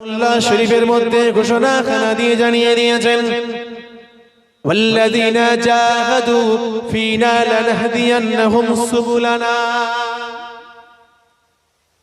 আল্লাহ শরীফের মধ্যে ঘোষণা খানা দিয়ে জানিয়ে দিয়েছেন والذين جاهدوا فينا لنهدينهم سبلنا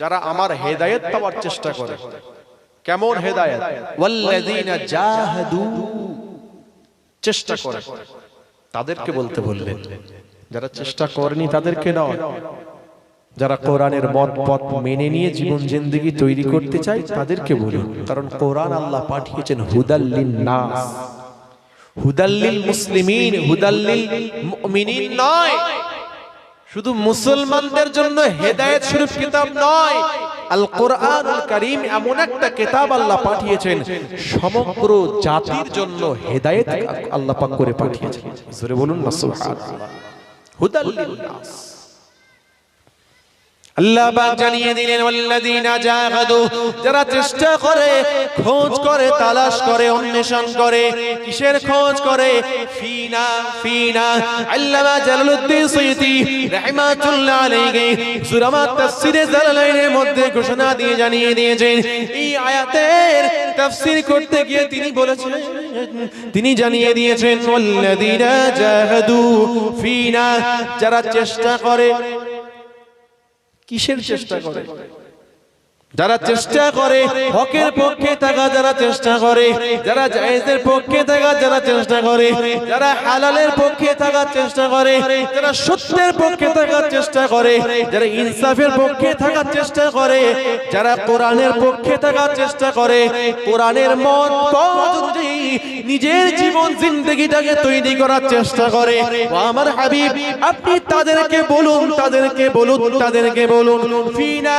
যারা আমার হেদায়েত পাওয়ার চেষ্টা করে। কেমন হেদায়েত? ওয়াল্লাযীনা জাহাদু। চেষ্টা করে। তাদেরকে বলতে বললেন যারা চেষ্টা করেনি তাদেরকে নয়। যারা কোরআনের মত পথ মেনে নিয়ে জীবন জিন্দেগি তৈরি করতে চায় তাদেরকে বলুন। কারণ কোরআন আল্লাহ পাঠিয়েছেন হুদাল্লিন নাস হুদাল্লিল মুসলিমিন হুদাল্লিল মুমিনিন নয়। শুধু মুসলমানদের জন্য হেদায়েত স্বরূপ কিতাব নয় আল কোরআনুল কারীম এমন একটা কিতাব আল্লাহ পাঠিয়েছেন সমগ্র জাতির জন্য হেদায়েত আল্লাহ পাক করে পাঠিয়েছেন। জোরে বলুন না সুবহানাল্লাহ। হুদাল আল্লাহ পাক জানিয়ে দিলেন, ওয়াল্লাযীনা জাহাদু যারা চেষ্টা করে, খোঁজ করে, তালাশ করে, অন্বেষণ করে, কিসের খোঁজ করে? ফিনা ফিনা। আল্লামা জালালউদ্দিন সুয়ুতি রাহমাতুল্লাহ আলাইহি সূরা তাফসীরে জালালাইনের মধ্যে ঘোষণা দিয়ে জানিয়ে দিয়েছেন, এই আয়াতের তাফসীর করতে গিয়ে তিনি বলেছেন তিনি জানিয়ে দিয়েছেন, ওয়াল্লাযীনা জাহাদু ফিনা যারা চেষ্টা করে কিসের চেষ্টা করে? যারা চেষ্টা করে, হকের পক্ষে থাকা যারা চেষ্টা করে, যারা জায়েজের পক্ষে থাকা যারা চেষ্টা করে, যারা হালালের পক্ষে থাকার চেষ্টা করে, যারা সত্যের পক্ষে থাকার চেষ্টা করে, যারা ইনসাফের পক্ষে থাকার চেষ্টা করে, যারা কোরআনের পক্ষে থাকার চেষ্টা করে, কোরআনের মত নিজের জীবন জিন্দগিটাকে তৈরি করার চেষ্টা করে। আমার হাবিব, আপনি তাদেরকে বলুন তাদেরকে বলুন তাদেরকে বলুন, ফিনা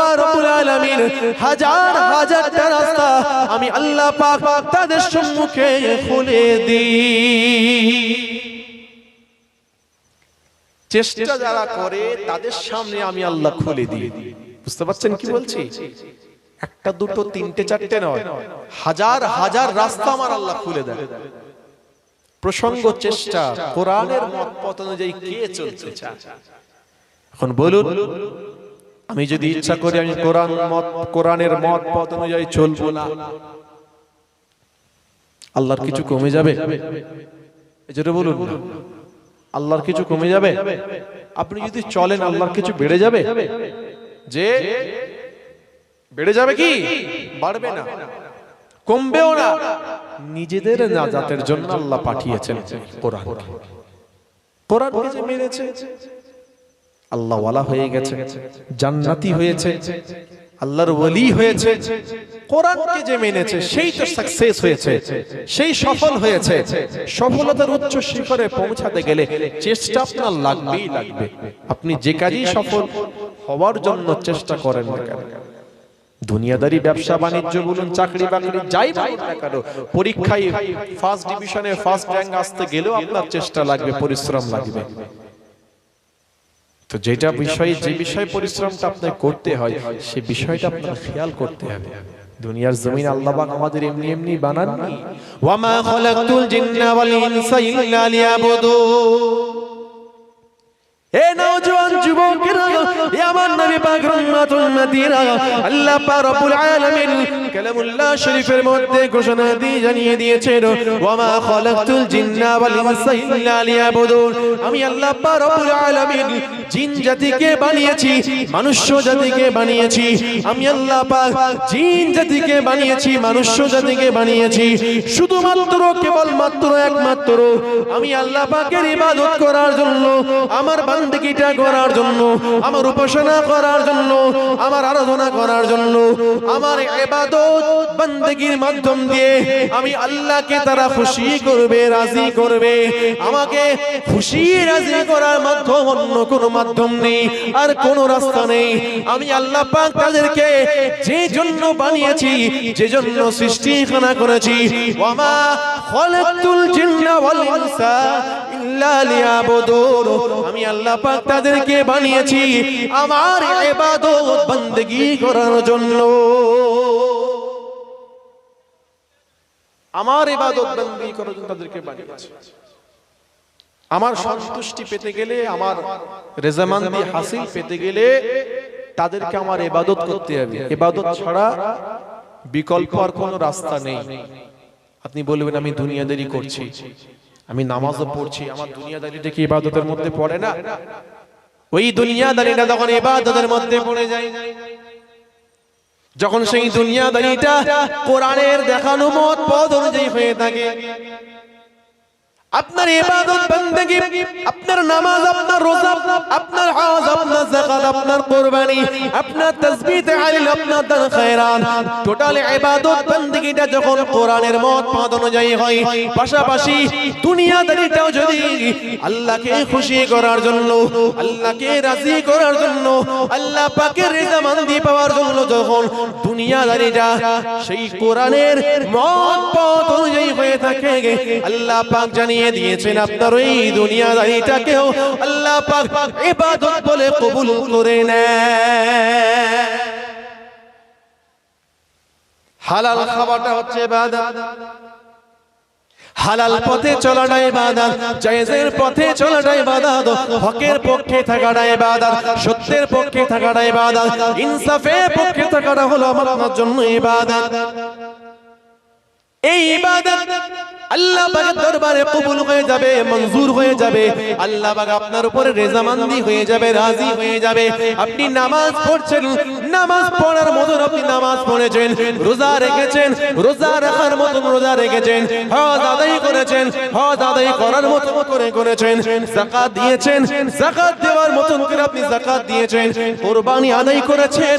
হাজার হাজারটা রাস্তা আমি আল্লাহ পাক তাদের সম্মুখে খুলে দিই। চেষ্টা যারা করে, তাদের সামনে আমি আল্লাহ খুলে দিই। বুঝতে পারছেন কি বলছি? একটা দুটো, তিনটে, চারটে নয়, হাজার হাজার রাস্তা আমার আল্লাহ খুলে দেয়। প্রসঙ্গ, চেষ্টা, কোরআনের মত পথ অনুযায়ী কে চলতে চায়? এখন বলুন আমি যদি ইচ্ছা করি আমি কোরআন মত কোরআনের মত পথ অনুযায়ী চলবো না। আল্লাহর কিছু কমে যাবে? এজন্য বলুন। আল্লাহর কিছু কমে যাবে? আপনি যদি চলেন আল্লাহর কিছু বেড়ে যাবে? যে বেড়ে যাবে কি? বাড়বে না। কমবেও না। নিজেদের নাজাতের জন্য আল্লাহ পাঠিয়েছেন কোরআন কোরআনকে। যে মেনেছে। আল্লাহ ওয়ালা হয়ে গেছে। জান্নাতি হয়েছে আল্লাহর ওলি হয়েছে কোরআনকে যে মেনেছে সেই তো সাকসেস হয়েছে সেই সফল হয়েছে। সফলতার উচ্চ শিখরে পৌঁছাতে গেলে চেষ্টা আপনার লাগবেই লাগবে। আপনি যে কাজেই সফল হওয়ার জন্য চেষ্টা করেন না কেন? দুনিয়াদারি ব্যবসা বাণিজ্য বলুন চাকরি বাকরি যাই বলুন না কেন পরীক্ষায় ফার্স্ট ডিভিশনে ফার্স্ট র্যাঙ্ক আসতে গেলেও আপনার চেষ্টা লাগবে পরিশ্রম লাগবে। তো যেটা বিষয়ে, যে বিষয়ে পরিশ্রমটা আপনাকে করতে হয়, সে বিষয়টা আপনার খেয়াল করতে হবে। দুনিয়ার জমিন আল্লাহ পাক আমাদের এমনি এমনি বানাননি। ওয়ামা খালাকতুল জিন্না ওয়াল ইনসা ইল্লা লিয়াবুদুন। এ নওজোয়ান যুবকেরা এ আমার নবী পাক রহমাতুল মাদিনা, আল্লাহ পাক রব্বুল আলামিন কালামুল্লাহ শরীফের মধ্যে ঘোষণা দিয়ে জানিয়ে দিয়েছেন ওয়া মা খালাকতুল জিন্না ওয়াল ইনসা ইল্লা লিয়াবুদুন। আমি আল্লাহ পাক রব্বুল আলামিন জিন জাতিকে বানিয়েছি, মনুষ্য জাতিকে বানিয়েছি, আমি আল্লাহ পাক জিন জাতিকে বানিয়েছি, মনুষ্য জাতিকে বানিয়েছি, শুধুমাত্র কেবল মাত্র একমাত্র। আমি আল্লাহ পাকের ইবাদত করার জন্য আমার বান্দিগিটা করার জন্য, আমার উপাসনা করার জন্য, আমার আরাধনা করার জন্য, আমার বান্দিগির মাধ্যম দিয়ে আমি আল্লাহকে তারা খুশি করবে, রাজি করবে। আমাকে খুশি, রাজি করার মাধ্যম অন্য কোনো মাধ্যম নেই, আর কোনো রাস্তা নেই। আমি আল্লাহ পাক তাদেরকে যে জন্য বানিয়েছি, যে জন্য সৃষ্টিখানা করেছি। আমি আল্লাহ পাক তাদেরকে বানিয়েছি আমার করার জন্য। আমার করার জন্য তাদেরকে বানিয়েছি। আমার সন্তুষ্টি পেতে গেলে, আমার রেজামান্দি হাসিল পেতে গেলে তাদেরকে আমার এবাদত করতে হবে। এবাদত ছাড়া বিকল্প আর কোন রাস্তা নেই। আপনি বলবেন, আমি দুনিয়াদেরই করছি। আমি নামাজও পড়ছি আমার দুনিয়াদারিটা কি ইবাদতের মধ্যে পড়ে না। ওই দুনিয়াদারিটা তখন ইবাদতের মধ্যে পড়ে যায় যখন সেই দুনিয়াদারিটা কোরআনের দেখানো মত পদ অনুযায়ী হয়ে থাকে আপনার ইবাদত, বান্দেগি, আপনার নামাজ, আপনার রোজা, আপনার হজ, আপনার যাকাত, আপনার কুরবানি, আপনার তাসবিহ তাহলিল, আপনার দান খায়রাত টোটাল ইবাদত, বান্দেগিটা যখন কোরআনের মত পদ অনুযায়ী হয়, পাশাপাশি দুনিয়াদারিটাও যদি আল্লাহকে খুশি করার জন্য, আল্লাহকে রাজি করার জন্য, আল্লাহ পাকের রেজামান্দি পাওয়ার জন্য যখন দুনিয়াদারিটা সেই কোরআনের মত পথ অনুযায়ী হয়ে থাকে, আল্লাহ পাক জানিয়ে দিয়েছেন আপনার ওই দুনিয়াদারিটাকেও আল্লাহ পাক ইবাদত বলে কবুল করে হালাল খাওয়াটা হচ্ছে ইবাদত। হালাল পথে চলাটা ইবাদত, জায়েজের পথে চলাটা ইবাদত, হকের পক্ষে থাকাটা ইবাদত, সত্যের পক্ষে থাকাটা ইবাদত, ইনসাফের পক্ষে থাকাটা হলো আমার আপনার জন্য ইবাদত। এই ইবাদত আল্লাহ পাকের দরবারে কবুল হয়ে যাবে, মঞ্জুর হয়ে যাবে। আল্লাহ পাক আপনার উপরে রেজামান্দি হয়ে যাবে, রাজি হয়ে যাবে। আপনি নামাজ পড়ছেন, নামাজ পড়ার মতন আপনি নামাজ পড়েছেন, রোজা রেখেছেন, রোজা রাখার মতন রোজা রেখেছেন, হজ আদায় করেছেন, হজ আদায় করার মতন করে করেছেন, যাকাত দিয়েছেন, যাকাত দেওয়ার মতন করে আপনি যাকাত দিয়েছেন, কুরবানি আদায় করেছেন,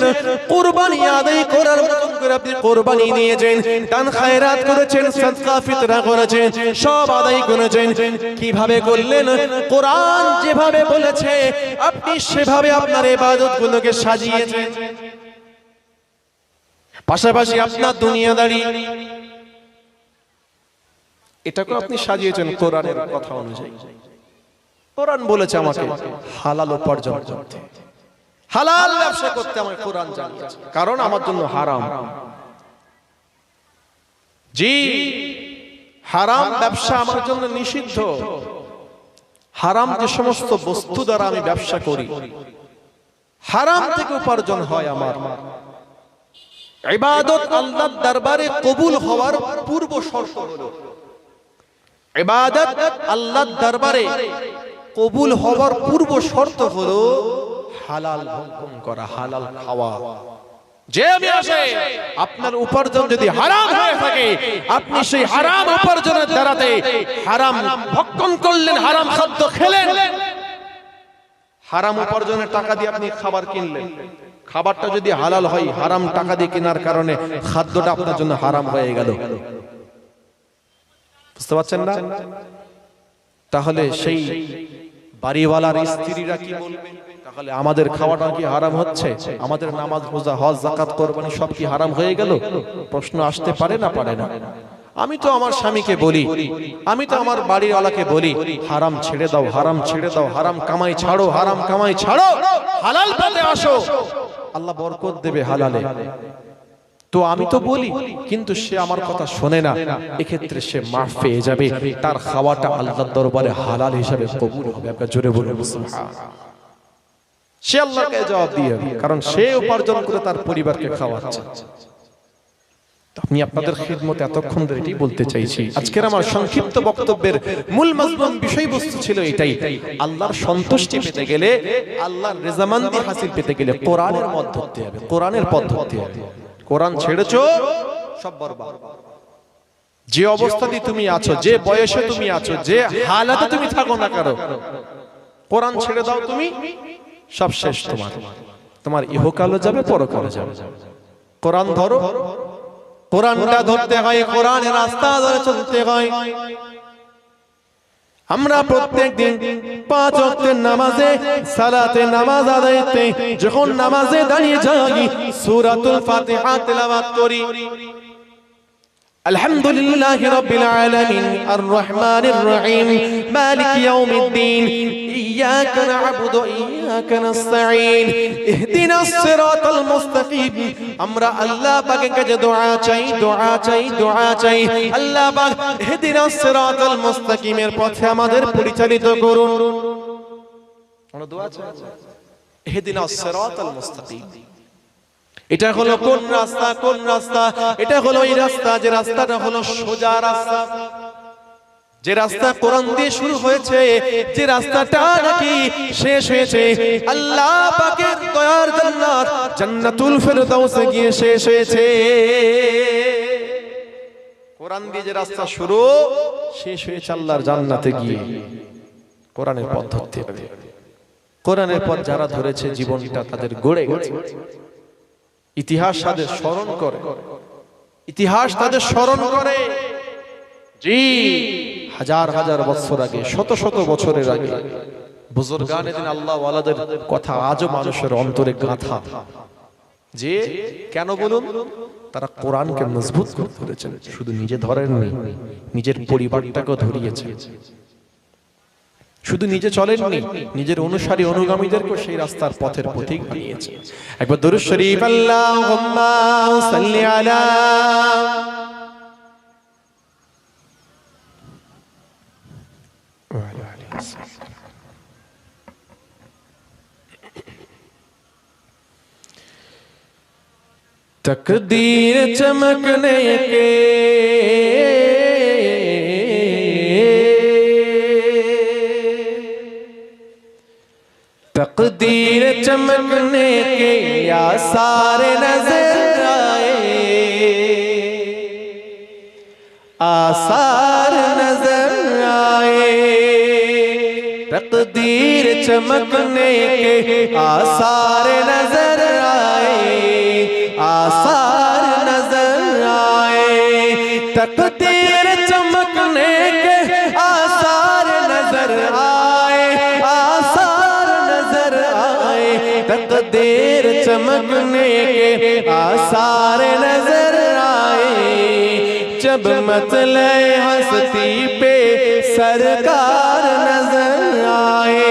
কুরবানি আদায় করার মতন করে আপনি কুরবানি দিয়েছেন দান খায়রাত করেছেন, সাদকা ফিতরা করেছেন, সব আদায় করেছেন। কীভাবে করলেন? কোরআন যেভাবে বলেছে, আপনি সেভাবে আপনার ইবাদত গুলোকে সাজিয়েছেন। পাশাপাশি আপনার দুনিয়াদারি। এটাকে আপনি সাজিয়েছেন কোরআনের কথা অনুযায়ী। কোরআন বলেছে আমাকে, হালাল উপার্জন করতে। হালাল ব্যবসা করতে আমাকে কোরআন জানিয়েছে। কারণ আমার জন্য হারাম। জি, হারাম ব্যবসা আমার জন্য নিষিদ্ধ। হারাম যে সমস্ত বস্তু দ্বারা আমি ব্যবসা করি, হারাম থেকে উপার্জন হয় আমার। ইবাদত আল্লাহর দরবারে কবুল হওয়ার পূর্ব শর্ত হলো, ইবাদত আল্লাহর দরবারে কবুল হওয়ার পূর্ব শর্ত হলো, হালাল ভক্ষণ করা, হালাল খাওয়া। যে আমি আসে, আপনার উপার্জন যদি হারাম হয়ে থাকে, আপনি সেই হারাম উপার্জনের দ্বারাতে হারাম ভক্ষণ করলেন, হারাম খাদ্য খেলেন। হারাম উপার্জনের টাকা দিয়ে আপনি খাবার কিনলেন। খাবারটা যদি হালাল হয়, হারাম টাকা দিয়ে কেনার কারণে খাদ্যটা আপনার জন্য হারাম হয়ে গেল। বুঝতে পারছেন না? তাহলে সেই বাড়িওয়ালার স্ত্রীরা কি বলবে তাহলে আমাদের খাওয়াটা কি হারাম হচ্ছে? আমাদের নামাজ রোজা হজ জাকাত কোরবানি সব কি হারাম হয়ে গেল? প্রশ্ন আসতে পারে না পারে না? আমি তো আমার স্বামীকে বলি আমি তো আমার বাড়িওয়ালাকে বলি হারাম ছেড়ে দাও হারাম ছেড়ে দাও হারাম কামাই ছাড়ো হারাম কামাই ছাড়ো হালাল পথে আসো। আল্লাহ বরকত দেবে হালালে। তো আমি তো বলি কিন্তু সে আমার কথা শোনে না। এক্ষেত্রে সে মাফ পেয়ে যাবে। তার খাওয়াটা আল্লাহর দরবারে হালাল হিসাবে কবুল হবে। আপনার জোরে বলুন। সুবহান সে আল্লাহকে জবাব দিয়ে। কারণ সে উপার্জন করে তার পরিবারকে খাওয়াচ্ছে। আমি আপনাদের খিদমতে এতক্ষণ ধরে এটাই বলতে চাইছি। আজকের আমার সংক্ষিপ্ত বক্তব্যের মূল মজমুন বিষয়বস্তু ছিল এটাই, আল্লাহর সন্তুষ্টি পেতে গেলে আল্লাহর রেজামান্দি হাসিল পেতে গেলে কোরআনের ধরতে হবে, কোরআনের পথ ধরতে হবে। কোরআন ছেড়েছো, সব বরবাদ। যে অবস্থাতে তুমি আছো, যে বয়সে তুমি আছো, যে হালাতে তুমি থাকো না কারও কোরআন ছেড়ে দাও তুমি। সব শেষ তোমার। তোমার ইহকালও যাবে, পরকালও যাবে। কোরআন ধরো। কোরআনটা ধরতে হয়, কোরআনের রাস্তা ধরে চলতে হয়। আমরা প্রত্যেক দিন পাঁচ ওয়াক্তের নামাজে, সালাতে নামাজ আদায়তে, যখন নামাজে দাঁড়িয়ে যাই, সূরাতুল ফাতিহা তেলাওয়াত করি। الحمد لله رب العالمين الرحمن الرحيم مالك يوم الدين إياك نعبد وإياك نستعين اهدنا الصراط المستقيم আমরা আল্লাহ পাকের কাছে দোয়া চাই দোয়া চাই দোয়া চাই আল্লাহ পাক ইহদিনা সিরাতাল মুস্তাকিমের পথে আমাদের পরিচালিত করুন আমরা দোয়া চাই ইহদিনা সিরাতাল মুস্তাকিম এটা হলো কোন রাস্তা কোন রাস্তা? এটা হলো এই রাস্তা যে রাস্তাটা হলো সোজা রাস্তা। যে রাস্তা কোরআন দিয়ে শুরু হয়েছে যে রাস্তাটা নাকি শেষ হয়েছে। আল্লাহ পাকের দয়ার জান্নাত জান্নাতুল ফেরদাউসে গিয়ে শেষ হয়েছে। কোরআন দিয়ে যে রাস্তা শুরু শেষ হয়েছে আল্লাহর জান্নাতে গিয়ে। কোরআনের পথ ধরতে কোরআনের পথ যারা ধরেছে জীবনটা তাদের গড়ে গেছে। ইতিহাস তাদের স্মরণ করে। ইতিহাস তাদের স্মরণ করে। জি, হাজার হাজার বছর আগে, শত শত বছরের আগে। কথা আজও মানুষের অন্তরে যে, কেন বলুন? তারা মজবুত নিজের পরিবারটাকেও ধরিয়েছে শুধু নিজে চলেননি নিজের অনুসারী অনুগামীদেরকে সেই রাস্তার পথের পথিক বানিয়েছে। একবার দরুদ শরীফ আল্লাহুম্মা সাল্লি আলা تقدیر چمکنے کے تقدیر چمکنے کے یا نظر آئے۔ آثار نظر آئے۔ تقدیر چمکنے کے آثار نظر آئے۔ آثار نظر آئے۔ تقدیر تقدیر چمکنے کے آثار نظر آئے۔ جب مطلع ہستی پہ سرکار نظر آئے۔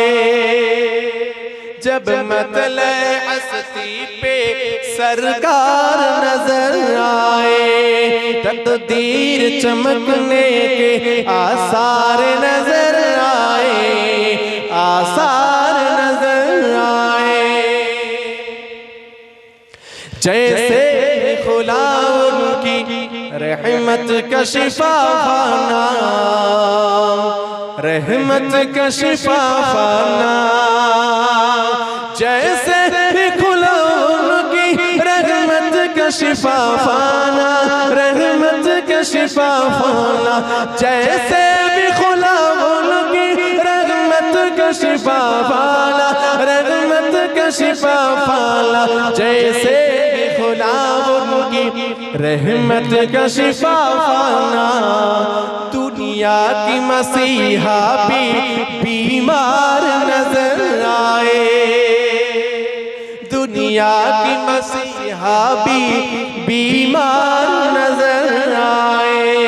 جب مطلع ہستی پہ سرکار نظر آئے۔ تقدیر چمکنے کے آثار نظر آئے۔ آثار जैसे खुला उनकी रहमत का शिफा खाना रहमत का शिफा खाना जैसे भी खुला उनकी रहमत का शिफा खाना रहमत का शिफा खाना जैसे भी खुला उनकी रहमत का शिफा رحمت کا شفا فانا دنیا کی مسیحا بھی بیمار نظر آئے۔ دنیا کی مسیحا بھی بیمار نظر آئے۔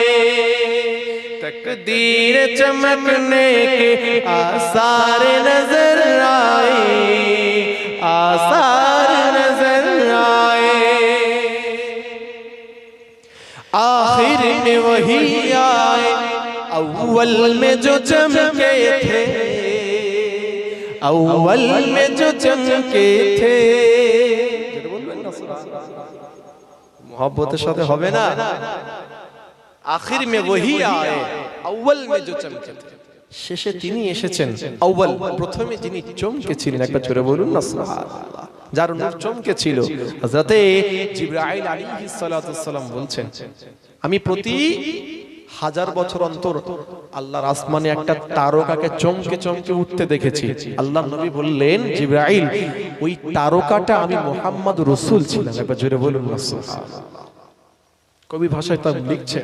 تقدیر چمکنے کے آثار نظر آئے۔ آثار दिन वही आए अव्वल में जो चमके थे अव्वल में जो चमके थे। मोहब्बत साथ হবে না। আখির মে वही आए अव्वल में जो चमके थे শেষে তিনি এসেছেন আউ্বাল প্রথমে তিনি চমকে ছিলেন। একটা ছোট বলুন না সুবহানাল্লাহ। যার নূর চমকে ছিল। হযরতে জিবরাইল আলাইহিস সালাম বলছেন আমি প্রতি হাজার বছর অন্তর আল্লাহর আসমানে একটা তারকাকে চমকে চমকে উঠতে দেখেছি। আল্লাহ নবী বললেন, জিব্রাইল, ওই তারকাটা আমি মোহাম্মদ রসুল ছিলাম। একবার জোরে বলুন কবি ভাষায় তা লিখছে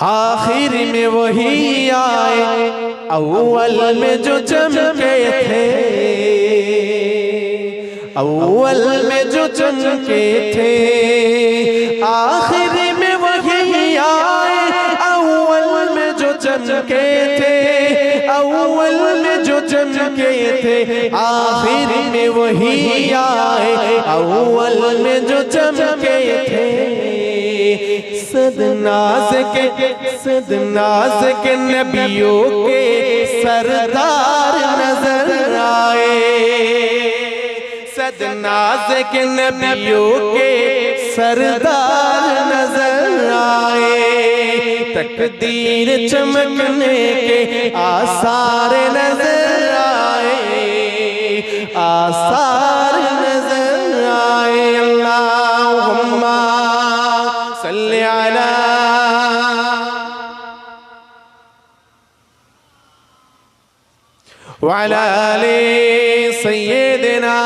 آخر میں وہی آئے اول میں جو چمکے تھے اول میں جو چمکے تھے آخر ہی آئے اول میں جو چمکے تھے۔ صد ناز کے نبیوں کے سردار نظر آئے۔ صد ناز کے نبیوں کے سردار نظر آئے۔ تقدیر چمکنے کے آثار نظر آئے آثار نظر آئے اللہم صلی علی وعلى آل سيدنا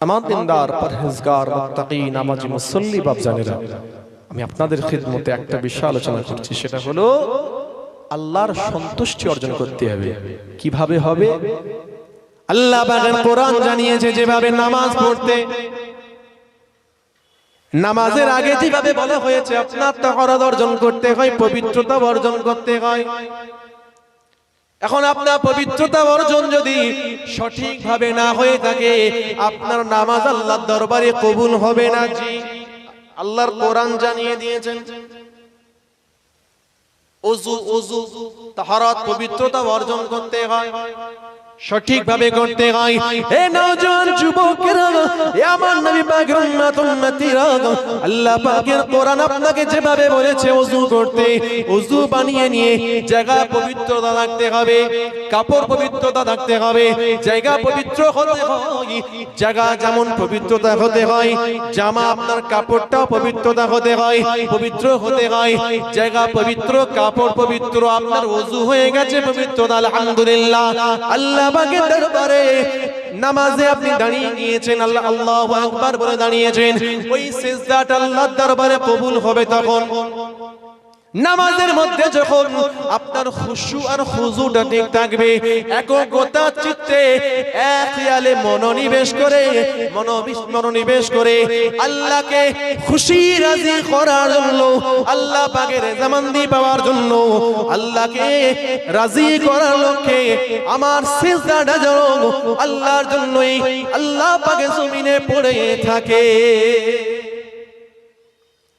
আমার দিনদার পরহেজগার মুত্তাকি নামাজি মুসল্লি বাপজানেরা আমি আপনাদের খিদমতে একটা বিষয় আলোচনা করছি, সেটা হলো আল্লাহর সন্তুষ্টি অর্জন করতে হবে। কীভাবে হবে? আল্লাহ কোরআন জানিয়েছে যেভাবে নামাজ পড়তে। নামাজের আগে যেভাবে বলা হয়েছে, আপনার তাহরাত অর্জন করতে হয়, পবিত্রতা অর্জন করতে হয়। এখন আপনার পবিত্রতা অর্জন যদি সঠিকভাবে না হয়ে থাকে, আপনার নামাজ আল্লাহর দরবারে কবুল হবে না। জি, আল্লাহর কোরআন জানিয়ে দিয়েছেন। ওযু অজু তাহারাত পবিত্রতা অর্জন করতে হয়। সঠিকভাবে করতে হয় হে নওজোয়ান যুবকেরা আমার নবী রহমাতুল উম্মতিরা। আল্লাহ পাকের কোরআন আপনাকে যেভাবে বলেছে ওযু করতে ওযু বানিয়ে নিয়ে জায়গা পবিত্রতা রাখতে হবে, কাপড় পবিত্রতা রাখতে হবে, জায়গা পবিত্র হতে হয়, জায়গা যেমন পবিত্রতা হতে হয়, জামা আপনার কাপড়টাও পবিত্রতা হতে হয়, পবিত্র হতে হয়, জায়গা পবিত্র, কাপড় পবিত্র, আপনার ওযু হয়ে গেছে পবিত্রতা, আলহামদুলিল্লাহ। আল্লাহ পাকের দরবারে নামাজে আপনি দাঁড়িয়ে গিয়েছেন, আল্লাহ আল্লাহু আকবার বলে দাঁড়িয়েছেন। ওই সিজদাটা আল্লাহর দরবারে কবুল হবে তখন। নামাজের মধ্যে যখন আপনার খুশু আর খুজুটা ঠিক থাকবে একগতা চিত্তে এক খেয়ালে মনোনিবেশ করে মনোনিবেশ করে আল্লাহকে খুশি রাজি করার জন্য, আল্লাহ পাকের জামান্দি পাওয়ার জন্য, আল্লাহকে রাজি করার লক্ষ্যে আমার সিজদাটা যেন আল্লাহর জন্যই আল্লাহ পাকে জমিনে পড়ে থাকে।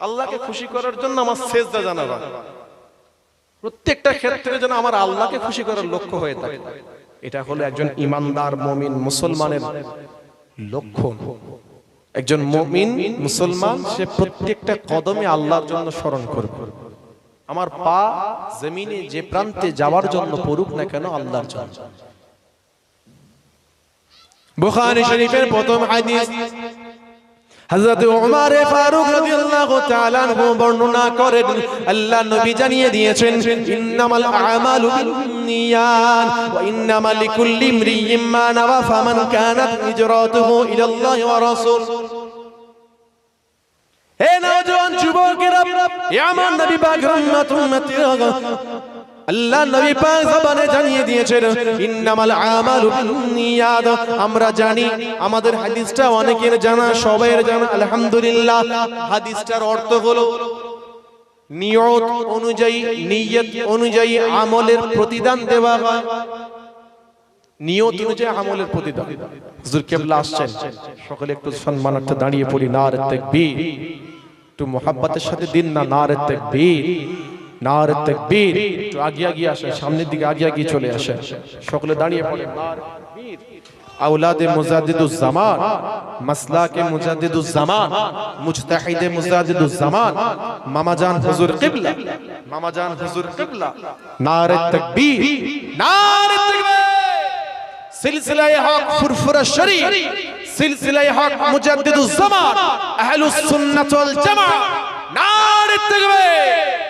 আল্লাহকে খুশি করার জন্য আমার সেজদা জানাবা। প্রত্যেকটা ক্ষেত্রে যেন আমার আল্লাহকে খুশি করার লক্ষ্য হয়ে থাকে। এটা হলো একজন ইমানদার মমিন মুসলমানের লক্ষণ একজন মমিন মুসলমান সে প্রত্যেকটা কদমে আল্লাহর জন্য স্মরণ করবে। আমার পা জমিনে যে প্রান্তে যাওয়ার জন্য পড়ুক না কেন আল্লাহর জন্য। বুখারী শরীফের প্রথম হাদিস হযরত ওমর ফারুক রাদিয়াল্লাহু তাআলা আনহু বর্ণনা করেন। আল্লাহ নবী জানিয়ে দিয়েছেন ইন্নামাল আমালু বিন্নিয়াত ওয়া ইন্নামা লিকুল্লি ইমরিইম মা নাওয়া ফামান কানাত হিজরাতুহু ইলাল্লাহি ওয়া রাসূল হে নওজোয়ান যুবকেরা হে আমার নবী পাক রহমাতুল উম্মতিরা আল্লাহ নবী পাক জবানে জানিয়ে দিয়েছেন ইন্নামাল আমালু বিন্নিয়াত। আমরা জানি আমাদের হাদিসটা অনেকের জানা সবাইয়ের জানা আলহামদুলিল্লাহ। হাদিসটার অর্থ হলো নিয়ত অনুযায়ী নিয়ত অনুযায়ী আমলের প্রতিদান দেওয়া হয়। নিয়ত অনুযায়ী আমলের প্রতিদান। হুজুর কেবলা আসছেন। সকলে একটু সম্মানার্থে দাঁড়িয়ে পড়ি নারে তাকবীর একটু মোহাব্বতের সাথে দিন না নারে তাকবীর নার তাকবীর। একটু আগে আসে, সামনের দিকে আগে গিয়ে চলে আসে। সকলে দাঁড়িয়ে পড়ে। আউলাদে মুজাদ্দিদুজ্জামান, মাসলাকে মুজাদ্দিদুজ্জামান, মুজতাহিদে মুজাদ্দিদুজ্জামান, মামাজান হুজুর কিবলা, মামাজান হুজুর কিবলা। নার তাকবীর নার তাকবীর। সিলসিলায়ে হক ফুরফুরা শরীফ, সিলসিলায়ে হক মুজাদ্দিদুজ্জামান, আহলুস সুন্নাত ওয়াল জামাআ নার তাকবীর।